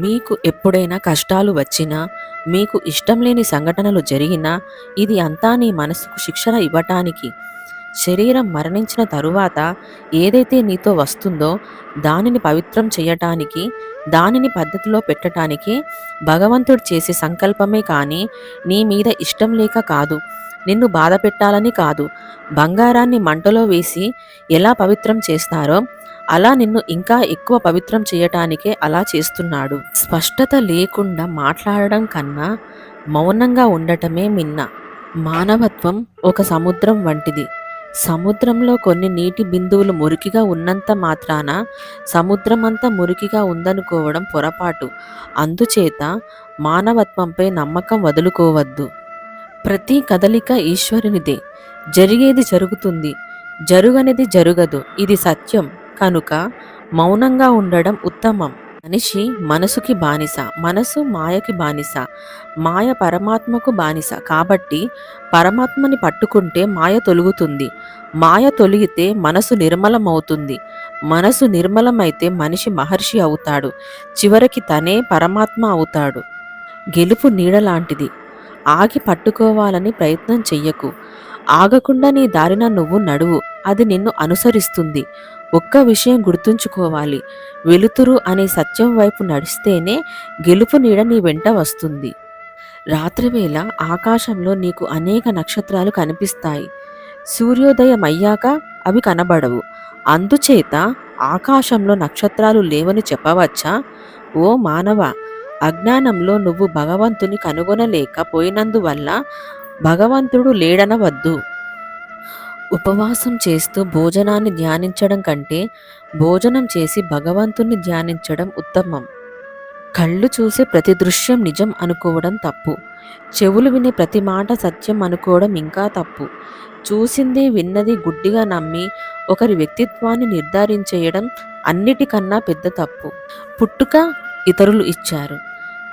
మీకు ఎప్పుడైనా కష్టాలు వచ్చినా, మీకు ఇష్టం లేని సంఘటనలు జరిగినా, ఇది అంతా నీ మనసుకు శిక్షణ ఇవ్వటానికి. శరీరం మరణించిన తరువాత ఏదైతే నీతో వస్తుందో దానిని పవిత్రం చేయటానికి దానిని పద్ధతిలో పెట్టటానికి భగవంతుడు చేసే సంకల్పమే కానీ, నీ మీద ఇష్టం లేక కాదు. నిన్ను బాధ పెట్టాలని కాదు. బంగారాన్ని మంటలో వేసి ఎలా పవిత్రం చేస్తారో, అలా నిన్ను ఇంకా ఎక్కువ పవిత్రం చేయటానికే అలా చేస్తున్నాడు. స్పష్టత లేకుండా మాట్లాడడం కన్నా మౌనంగా ఉండటమే మిన్న. మానవత్వం ఒక సముద్రం వంటిది. సముద్రంలో కొన్ని నీటి బిందువులు మురికిగా ఉన్నంత మాత్రాన సముద్రమంతా మురికిగా ఉందనుకోవడం పొరపాటు. అందుచేత మానవత్వంపై నమ్మకం వదులుకోవద్దు. ప్రతి కదలిక ఈశ్వరునిదే. జరిగేది జరుగుతుంది. జరుగనిది జరుగదు. ఇది సత్యం కనుక మౌనంగా ఉండడం ఉత్తమం. మనిషి మనసుకి బానిస. మనసు మాయకి బానిస. మాయ పరమాత్మకు బానిస. కాబట్టి పరమాత్మని పట్టుకుంటే మాయ తొలుగుతుంది మాయ తొలిగితే మనసు నిర్మలమవుతుంది. మనసు నిర్మలమైతే మనిషి మహర్షి అవుతాడు. చివరికి తనే పరమాత్మ అవుతాడు. గెలుపు నీడలాంటిది. ఆగి పట్టుకోవాలని ప్రయత్నం చెయ్యకు. ఆగకుండా నీ దారిన నువ్వు నడువు. అది నిన్ను అనుసరిస్తుంది. ఒక్క విషయం గుర్తుంచుకోవాలి. వెలుతురు అనే సత్యం వైపు నడిస్తేనే గెలుపు నీడ నీ వెంట వస్తుంది. రాత్రివేళ ఆకాశంలో నీకు అనేక నక్షత్రాలు కనిపిస్తాయి. సూర్యోదయం అయ్యాక అవి కనబడవు. అందుచేత ఆకాశంలో నక్షత్రాలు లేవని చెప్పవచ్చా? ఓ మానవ అజ్ఞానంలో నువ్వు భగవంతుని కనుగొనలేకపోయినందువల్ల భగవంతుడు లేడనవద్దు. ఉపవాసం చేస్తూ భోజనాన్ని ధ్యానించడం కంటే భోజనం చేసి భగవంతుణ్ణి ధ్యానించడం ఉత్తమం. కళ్ళు చూసే ప్రతి దృశ్యం నిజం అనుకోవడం తప్పు. చెవులు వినే ప్రతి మాట సత్యం అనుకోవడం ఇంకా తప్పు. చూసింది విన్నది గుడ్డిగా నమ్మి ఒకరి వ్యక్తిత్వాన్ని నిర్ధారించేయడం అన్నిటికన్నా పెద్ద తప్పు. పుట్టుక ఇతరులు ఇచ్చారు.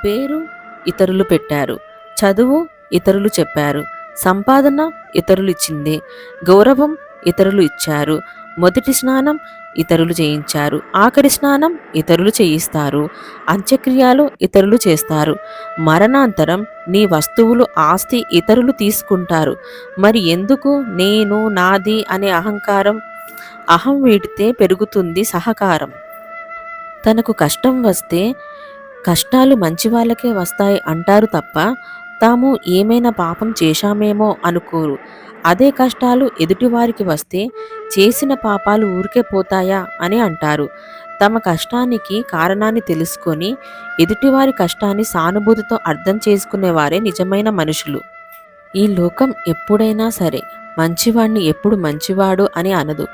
పేరు ఇతరులు పెట్టారు. చదువు ఇతరులు చెప్పారు. సంపాదన ఇతరులు ఇచ్చింది గౌరవం ఇతరులు ఇచ్చారు. మొదటి స్నానం ఇతరులు చేయించారు. ఆఖరి స్నానం ఇతరులు చేయిస్తారు. అంత్యక్రియలు ఇతరులు చేస్తారు. మరణాంతరం నీ వస్తువులు ఆస్తి ఇతరులు తీసుకుంటారు. మరి ఎందుకు నేను నాది అనే అహంకారం? అహం వీడితే పెరుగుతుంది సహకారం. తనకు కష్టం వస్తే కష్టాలు మంచి వాళ్ళకే వస్తాయి అంటారు తప్ప తాము ఏమైనా పాపం చేశామేమో అనుకోరు. అదే కష్టాలు ఎదుటివారికి వస్తే చేసిన పాపాలు ఊరికే పోతాయా అని అంటారు. తమ కష్టానికి కారణాన్ని తెలుసుకొని ఎదుటివారి కష్టాన్ని సానుభూతితో అర్థం చేసుకునేవారే నిజమైన మనుషులు. ఈ లోకం ఎప్పుడైనా సరే మంచివాడిని ఎప్పుడు మంచివాడు అని అనదు.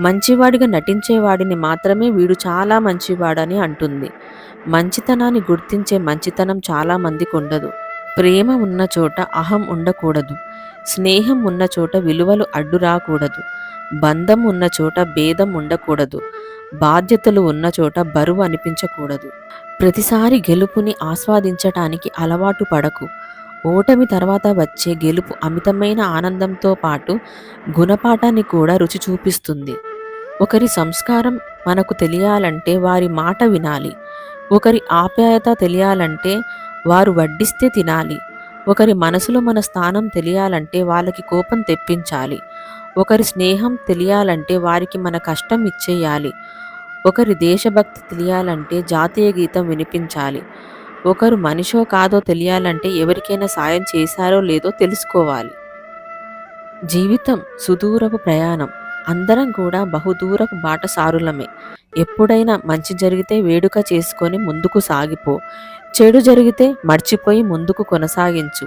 మంచివాడిగా నటించేవాడిని మాత్రమే వీడు చాలా మంచివాడని అంటుంది. మంచితనాన్ని గుర్తించే మంచితనం చాలా మందికుండదు. ప్రేమ ఉన్న చోట అహం ఉండకూడదు. స్నేహం ఉన్న చోట విలువలు అడ్డు రాకూడదు. బంధం ఉన్న చోట భేదం ఉండకూడదు. బాధ్యతలు ఉన్న చోట బరువు అనిపించకూడదు. ప్రతిసారి గెలుపుని ఆస్వాదించటానికి అలవాటు పడకు. ఓటమి తర్వాత వచ్చే గెలుపు అమితమైన ఆనందంతో పాటు గుణపాఠాన్ని కూడా రుచి చూపిస్తుంది. ఒకరి సంస్కారం మనకు తెలియాలంటే వారి మాట వినాలి. ఒకరి ఆప్యాయత తెలియాలంటే వారు వడ్డిస్తే తినాలి. ఒకరి మనసులో మన స్థానం తెలియాలంటే వాళ్ళకి కోపం తెప్పించాలి. ఒకరి స్నేహం తెలియాలంటే వారికి మన కష్టం ఇచ్చేయాలి ఒకరి దేశభక్తి తెలియాలంటే జాతీయ గీతం వినిపించాలి. ఒకరు మనిషో కాదో తెలియాలంటే ఎవరికైనా సాయం చేశారో లేదో తెలుసుకోవాలి. జీవితం సుదూరపు ప్రయాణం. అందరం కూడా బహుదూరపు బాటసారులమే. ఎప్పుడైనా మంచి జరిగితే వేడుక చేసుకొని ముందుకు సాగిపో. చెడు జరిగితే మర్చిపోయి ముందుకు కొనసాగించు.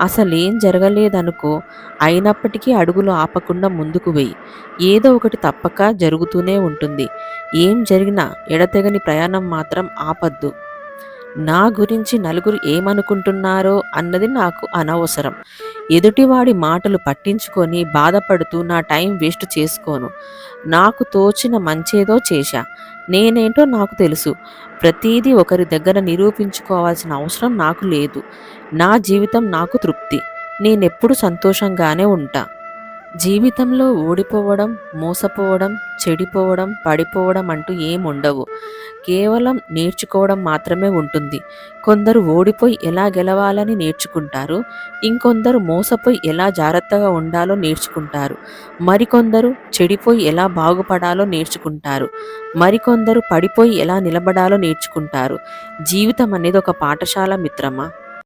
అసలేం జరగలేదనుకో అయినప్పటికీ అడుగులు ఆపకుండా ముందుకు వెయ్యి. ఏదో ఒకటి తప్పక జరుగుతూనే ఉంటుంది. ఏం జరిగినా ఎడతెగని ప్రయాణం మాత్రం ఆపద్దు నా గురించి నలుగురు ఏమనుకుంటున్నారో అన్నది నాకు అనవసరం. ఎదుటివాడి మాటలు పట్టించుకొని బాధపడుతూ నా టైం వేస్ట్ చేసుకోను. నాకు తోచిన మంచేదో చేశా. నేనేంటో నాకు తెలుసు. ప్రతీదీ ఒకరి దగ్గర నిరూపించుకోవాల్సిన అవసరం నాకు లేదు. నా జీవితం నాకు తృప్తి. నేనెప్పుడూ సంతోషంగానే ఉంటా. జీవితంలో ఓడిపోవడం, మోసపోవడం, చెడిపోవడం, పడిపోవడం అంటూ ఏముండవు. కేవలం నేర్చుకోవడం మాత్రమే ఉంటుంది. కొందరు ఓడిపోయి ఎలా గెలవాలని నేర్చుకుంటారు. ఇంకొందరు మోసపోయి ఎలా జాగ్రత్తగా ఉండాలో నేర్చుకుంటారు. మరికొందరు చెడిపోయి ఎలా బాగుపడాలో నేర్చుకుంటారు. మరికొందరు పడిపోయి ఎలా నిలబడాలో నేర్చుకుంటారు. జీవితం అనేది ఒక పాఠశాల మిత్రమా!